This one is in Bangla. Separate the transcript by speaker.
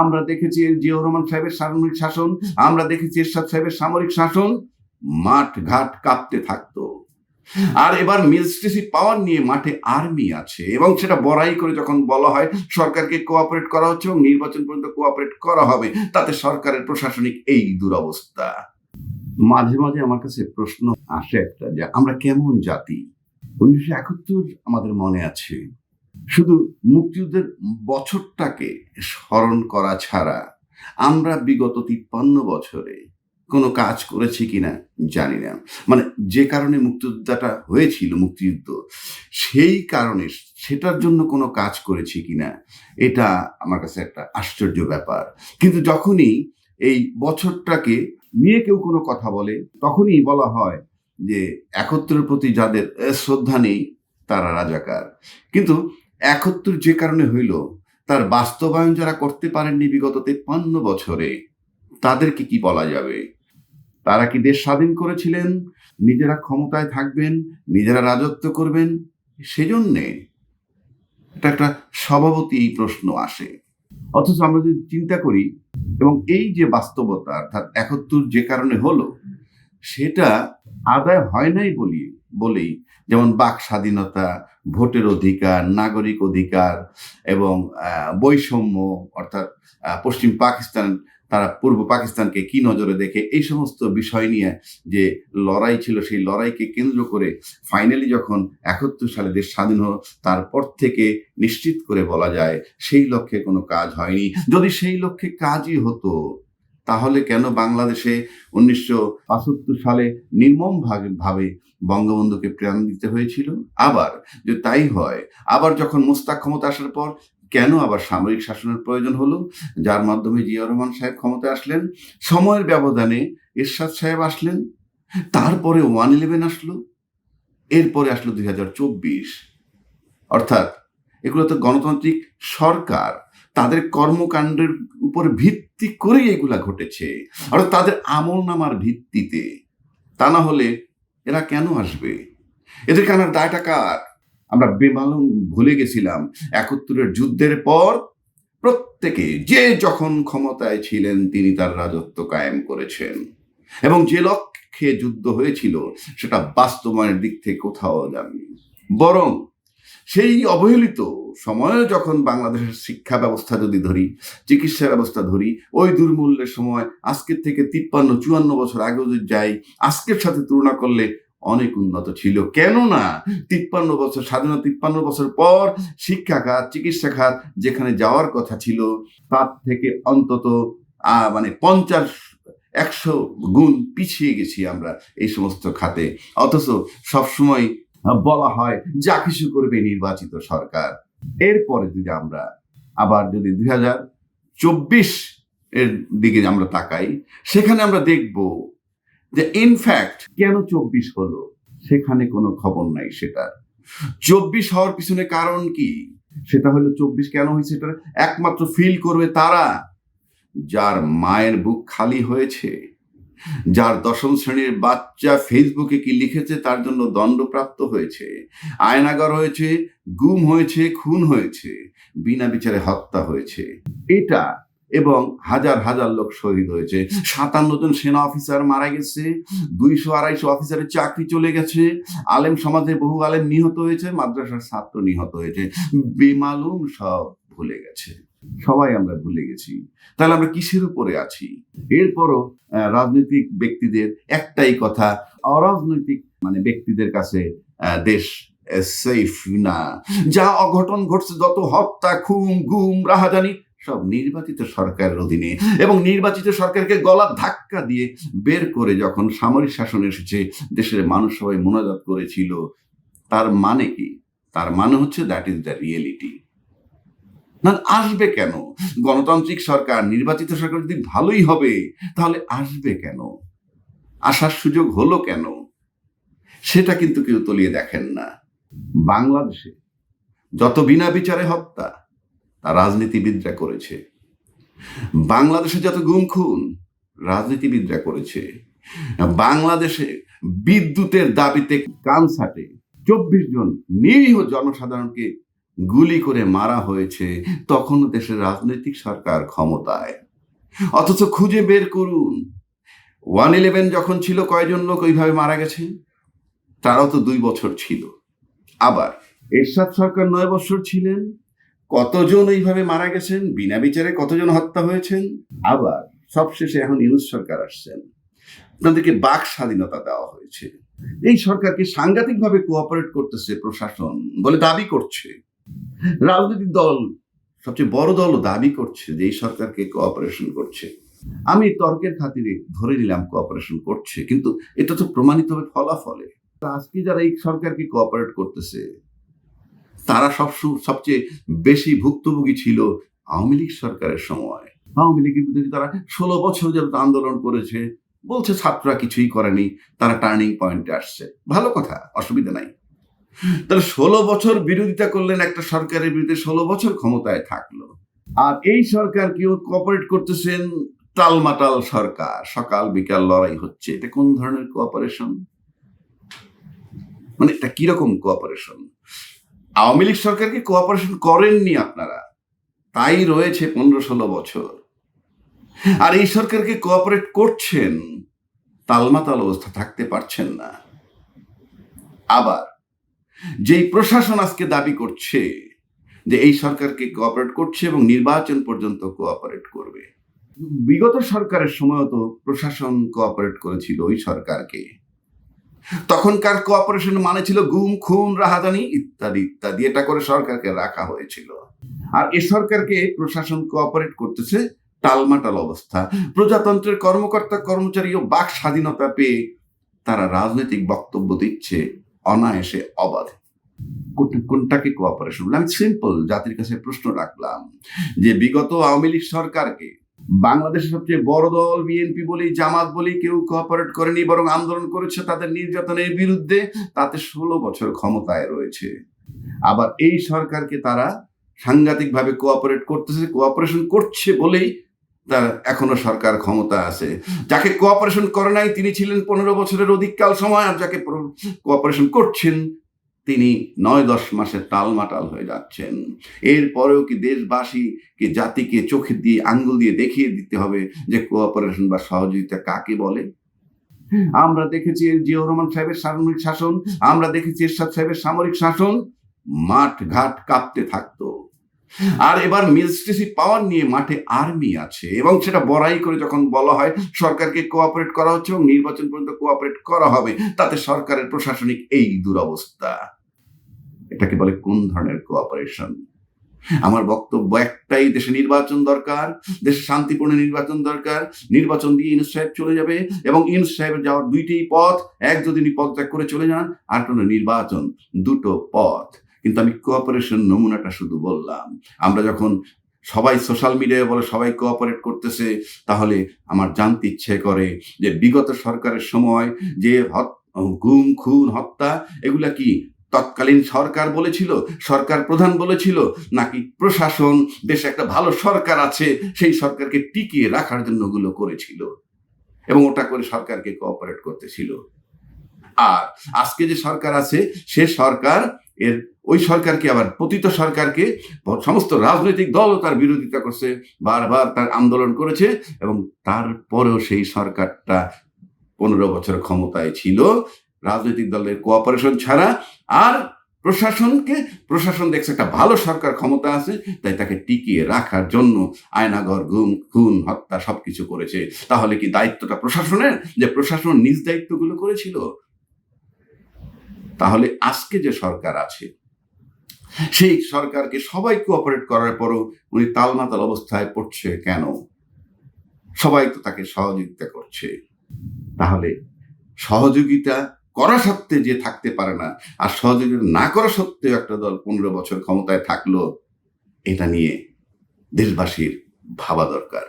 Speaker 1: আমরা দেখেছি জিয়াউর রহমান সাহেবের সামরিক শাসন, আমরা দেখেছি এরশাদ সাহেবের সামরিক শাসন, মাঠ ঘাট কাঁপতে থাকতো। আর এবার ম্যাজিস্ট্রেসি পাওয়ার নিয়ে মাঠে আর্মি আছে এবং সেটা বড়াই করে যখন বলা হয় সরকারকে কোঅপারেট করা হচ্ছে এবং নির্বাচন পর্যন্ত কোঅপারেট করা হবে, তাতে সরকারের প্রশাসনিক এই দুরবস্থা। মাঝে মাঝে আমার কাছে প্রশ্ন আসে একটা যে আমরা কেমন জাতি? উনিশশো একাত্তর আমাদের মনে আছে। শুধু মুক্তিযুদ্ধের বছরটাকে স্মরণ করা ছাড়া আমরা বিগত তিপ্পান্ন বছরে কোনো কাজ করেছি কিনা জানি না। মানে যে কারণে মুক্তিযোদ্ধাটা হয়েছিল, মুক্তিযুদ্ধ, সেই কারণে সেটার জন্য কোনো কাজ করেছি কিনা, এটা আমার কাছে একটা আশ্চর্য ব্যাপার। কিন্তু যখনই এই বছরটাকে নিয়ে কেউ কোনো কথা বলে, তখনই বলা হয় যে, একত্রের প্রতি যাদের শ্রদ্ধা নেই, তারা রাজাকার। কিন্তু একত্র যে কারণে হইল, তার বাস্তবায়ন যারা করতে পারেননি বিগত তেপ্পান্ন বছরে, তাদেরকে কি বলা যাবে? তারা কি দেশ স্বাধীন করেছিলেন? নিজেরা ক্ষমতায় থাকবেন, নিজেরা রাজত্ব করবেন, সেজন্যে এটা একটা স্বভাবতই এই প্রশ্ন আসে। অথচ আমরা যদি চিন্তা করি, এবং এই যে বাস্তবতা, অর্থাৎ একাত্তর যে কারণে হলো, সেটা আদায় হয় নাই বলি, বলেই যেমন বাক স্বাধীনতা, ভোটের অধিকার, নাগরিক অধিকার এবং বৈষম্য, অর্থাৎ পশ্চিম পাকিস্তান, তারা পূর্ব পাকিস্তানকে কি নজরে দেখে, এই সমস্ত বিষয় নিয়ে যে লড়াই ছিল, সেই লড়াইকে কেন্দ্র করে ফাইনালি যখন একাত্তর সালে দেশ স্বাধীন হলো, তারপর থেকে নিশ্চিত করে বলা যায়, সেই লক্ষ্যে কোনো কাজ হয়নি। যদি সেই লক্ষ্যে কাজই হতো তাহলে কেন বাংলাদেশে উনিশশো পঁচাত্তর সালে নির্মম ভাবে- বঙ্গবন্ধুকে প্রাণ দিতে হয়েছিল? আবার যে তাই হয়, আবার যখন মোস্তাক ক্ষমতা আসার পর কেন আবার সামরিক শাসনের প্রয়োজন হলো? যার মাধ্যমে জিয়া রহমান সাহেব ক্ষমতায় আসলেন, সময়ের ব্যবধানে এরশাদ সাহেব আসলেন, তারপরে ওয়ান ইলেভেন আসলো, এরপরে আসলো দুই হাজার চব্বিশ। অর্থাৎ এগুলো তো গণতান্ত্রিক সরকার। তাদের কর্মকাণ্ডের উপর ভিত্তি করেই এগুলা ঘটেছে। আর তাদের আমল নামার ভিত্তিতে তা না হলে এরা কেন আসবে? এদের কেন দায়টা কার? আমরা বেমালুম ভুলে গেছিলাম। একাত্তরের যুদ্ধের পর প্রত্যেকে যে যখন ক্ষমতায় ছিলেন তিনি তার রাজত্ব কায়েম করেছেন। এবং যে লক্ষ্যে যুদ্ধ হয়েছিল সেটা বাস্তবায়নের দিক থেকে কোথাও যাননি বরং সেই অবহেলিত সময়ে যখন বাংলাদেশের শিক্ষা ব্যবস্থা যদি ধরি চিকিৎসা ব্যবস্থা ধরি ওই দুর্মূল্যের সময় আজকের থেকে তিপ্পান্ন চুয়ান্ন বছর আগে যদি যাই আজকের সাথে তুলনা করলে অনেক উন্নত ছিল। কেননা তিপ্পান্ন বছর স্বাধীনতা তিপ্পান্ন বছর পর শিক্ষা খাত চিকিৎসা খাত যেখানে যাওয়ার কথা ছিল তার থেকে অন্তত মানে পঞ্চাশ একশো গুণ পিছিয়ে গেছি আমরা এই সমস্ত খাতে। অথচ সবসময় বলা হয় যা কিছু করবে নির্বাচিত সরকার। এরপরে যদি আমরা আবার যদি দুই হাজার চব্বিশ এর দিকে আমরা তাকাই, সেখানে আমরা দেখব যে ইনফ্যাক্ট কেন চব্বিশ হলো? সেখানে কোনো খবর নাই সেটার। চব্বিশ হওয়ার পিছনে কারণ কি? সেটা হলো চব্বিশ কেন হয়েছে সেটা একমাত্র ফিল করবে তারা, যার মায়ের বুক খালি হয়েছে। যার দশম শ্রেণির বাচ্চা ফেসবুকে কি লিখেছে তার জন্য দণ্ডপ্রাপ্ত হয়েছে। আয়নাগর হয়েছে, গুম হয়েছে, খুন হয়েছে, বিনা বিচারে হত্যা হয়েছে। এটা এবং হাজার হাজার লোক শহীদ হয়েছে। সাতান্ন জন সেনা অফিসার মারা গেছে, দুইশো আড়াইশো অফিসারের চাকরি চলে গেছে, আলেম সমাজে বহু আলেম নিহত হয়েছে, মাদ্রাসার ছাত্র নিহত হয়েছে। বেমালুম সব ভুলে গেছে। সবাই আমরা ভুলে গেছি। তাহলে আমরা কিসের উপরে আছি? এরপরও রাজনৈতিক ব্যক্তিদের একটাই কথা, অরাজনৈতিক মানে ব্যক্তিদের কাছে দেশ সেফ না। যা অঘটন ঘটছে, যত হত্যা, খুন, গুম, রাহাজানি, সব নির্বাচিত সরকারের অধীনে। এবং নির্বাচিত সরকারকে গলা ধাক্কা দিয়ে বের করে যখন সামরিক শাসন এসেছে, দেশের মানুষ সবাই মোনাজাত করেছিল, তার মানে কি? তার মানে হচ্ছে দ্যাট ইজ দ্য রিয়েলিটি না আসবে কেন? গণতান্ত্রিক সরকার, নির্বাচিত সরকার যদি ভালোই হবে, তাহলে আসবে কেন? আসার সুযোগ হলো কেন? সেটা কিন্তু কেউ তলিয়ে দেখেন না। বাংলাদেশে যত বিনা বিচারে হত্যা, তা রাজনীতিবিদরা করেছে। বাংলাদেশে যত গুম খুন রাজনীতিবিদরা করেছে। বাংলাদেশে বিদ্যুতের দাবিতে কান কানসাটে চব্বিশ জন নিরীহ জনসাধারণকে গুলি করে মারা হয়েছে, তখনও দেশের রাজনৈতিক সরকার ক্ষমতায়। অথচ খুঁজে বের করুন। ওয়ান ইলেভেন যখন ছিল, কয়জন লোক ওইভাবে মারা গেছে? তারাও তো দুই বছর ছিল। আবার এরশাদ সরকার নয় বছর ছিলেন, কতজন এইভাবে মারা গেছেন, বিনা বিচারে কতজন হত্যা হয়েছেন? আবার সবশেষে এখন ইউনুস সরকার আসছেন। আপনাদেরকে বাক স্বাধীনতা দেওয়া হয়েছে। এই সরকারকে সাংঘাতিকভাবে কোঅপারেট করতেছে প্রশাসন বলে দাবি করছে। রাজনৈতিক দল। সবচেয়ে বড় দলও দাবি করছে যে এই সরকারকে কোঅপারেশন করছে। আমি তর্কের খাতিরে ধরে নিলাম কোঅপারেশন করছে, কিন্তু এটা তো প্রমাণিত হবে ফলাফলে। আজকে যারা এই সরকারকে কোঅপারেট করতেছে, তারা সব সবচেয়ে বেশি ভুক্তভোগী ছিল আওয়ামী লীগ সরকারের সময়। আওয়ামী লীগের বিরুদ্ধে তারা ষোলো বছর যাবত আন্দোলন করেছে? বলছে ছাত্ররা কিছুই করেনি, তারা টার্নিং পয়েন্টে আসছে। ভালো কথা, অসুবিধা নাই। তাহলে ষোলো বছর বিরোধিতা করলেন একটা সরকারের বিরুদ্ধে ষোলো বছর ক্ষমতায় থাকল। আর এই সরকার কেউ কোঅপারেট করতেছেন? টালমাটাল সরকার, সকাল বিকাল লড়াই হচ্ছে। এটা কোন ধরনের কোঅপারেশন মানে এটা কীরকম কোঅপারেশন আওয়ামী লীগ সরকারকে কোঅপারেশন করেননি আপনারা? তাই রয়েছে পনেরো ষোলো বছর। আর এই সরকারকে কোঅপারেট করছেন? তালমাতাল অবস্থা থাকতে পারছেন না। আবার যেই প্রশাসন আজকে দাবি করছে যে এই সরকারকে কোঅপারেট করছে এবং নির্বাচন পর্যন্ত কোঅপারেট করবে। বিগত সরকারের সময় তো প্রশাসন কোঅপারেট করেছিল ওই সরকারকে। তখনকার কোঅপারেশন মানে ছিল গুম, খুন রাহাজানি ইত্যাদি ইত্যাদি। এটা করে সরকারকে রাখা হয়েছিল। আর এ সরকারকে প্রশাসন কোঅপারেট করতেছে টালমাটাল অবস্থা। প্রজাতন্ত্রের কর্মকর্তা, কর্মচারী ও বাক স্বাধীনতা পেয়ে তারা রাজনৈতিক বক্তব্য দিচ্ছে। অনায়াসে অবাধে। কোন- কোনটাকে কোঅপারেশন বলে আমি সিম্পল জাতির কাছে প্রশ্ন রাখলাম যে বিগত আওয়ামী লীগ সরকারকে বাংলাদেশের সবচেয়ে বড় দল বিএনপি বলি জামাত বলি কেউ কোঅপারেট করেনি, বরং আন্দোলন করেছে তাদের নির্যাতনের বিরুদ্ধে, তাতে ষোলো বছর ক্ষমতায় রয়েছে। আবার এই সরকারকে তারা সাংঘাতিকভাবে কোঅপারেট করতেছে কোঅপারেশন করছে বলেই তার এখনও সরকার ক্ষমতা আছে। যাকে কোঅপারেশন করে নাই তিনি ছিলেন পনেরো বছরের অধিককাল সময় আর যাকে কোঅপারেশন করছেন তিনি নয় দশ মাসে টালমাটাল হয়ে যাচ্ছেন। এরপরেও কি দেশবাসীকে জাতিকে চোখে দিয়ে আঙ্গুল দিয়ে দেখিয়ে দিতে হবে যে কোঅপারেশন বা সহযোগিতা কাকে বলে? আমরা দেখেছি জিয়াউর রহমান সাহেবের সামরিক শাসন আমরা দেখেছি এরশাদ সাহেবের সামরিক শাসন মাঠ ঘাট কাঁপতে থাকতো। আর এবার ম্যাজিস্ট্রেসি পাওয়ার নিয়ে মাঠে আর্মি আছে এবং সেটা বড়াই করে যখন বলা হয়, সরকারকে কোঅপারেট করা হচ্ছে এবং নির্বাচন পর্যন্ত কোঅপারেট করা হবে, তাতে সরকারের প্রশাসনিক এই দুরবস্থা। এটাকে বলে কোন ধরনের কোঅপারেশন আমার বক্তব্য একটাই, দেশে নির্বাচন দরকার, দেশে শান্তিপূর্ণ নির্বাচন দরকার, নির্বাচন দিয়ে ইউনুস সাহেব চলে যাবে এবং ইউনুস সাহেবের যাওয়ার দুইটি পথ, এক যদি পদত্যাগ করে চলে যান, আর কোনো নির্বাচন, দুটো পথ। কিন্তু আমি কোঅপারেশন নমুনাটা শুধু বললাম। আমরা যখন সবাই সোশ্যাল মিডিয়ায় বলে সবাই কোঅপারেট করতেছে, তাহলে আমার জানতে ইচ্ছে করে যে বিগত সরকারের সময় যে গুম, খুন, হত্যা, এগুলা কি তৎকালীন সরকার বলেছিল, সরকার প্রধান বলেছিল, নাকি প্রশাসন দেশে একটা ভালো সরকার আছে, সেই সরকারকে টিকিয়ে রাখার জন্য ওগুলো করেছিল? এবং ওটা করে সরকারকে কোঅপারেট করতেছিল। আর আজকে যে সরকার আছে, সে সরকার এর ওই সরকারকে আবার, পতিত সরকারকে সমস্ত রাজনৈতিক দলও তার বিরোধিতা করছে, বারবার তার আন্দোলন করেছে এবং তারপরেও সেই সরকারটা পনেরো বছর ক্ষমতায় ছিল। রাজনৈতিক দলের কোঅপারেশন ছাড়া আর প্রশাসনকে, প্রশাসন দেখছে একটা ভালো সরকার ক্ষমতা আছে, তাই তাকে টিকিয়ে রাখার জন্য আয়নাঘর গুম, খুন, হত্যা সবকিছু করেছে। তাহলে কি দায়িত্বটা প্রশাসনের? যে প্রশাসন নিজ দায়িত্বগুলো করেছিল। তাহলে আজকে যে সরকার আছে সেই সরকারকে সবাই কোঅপারেট করার পরও উনি তালমাতাল অবস্থায় পড়ছে কেন? সবাই তো তাকে সহযোগিতা করছে। তাহলে সহযোগিতা করা সত্ত্বে যে থাকতে পারে না, আর সহযোগিতা না করা সত্ত্বেও একটা দল পনেরো বছর ক্ষমতায় থাকল, এটা নিয়ে দেশবাসীর ভাবা দরকার।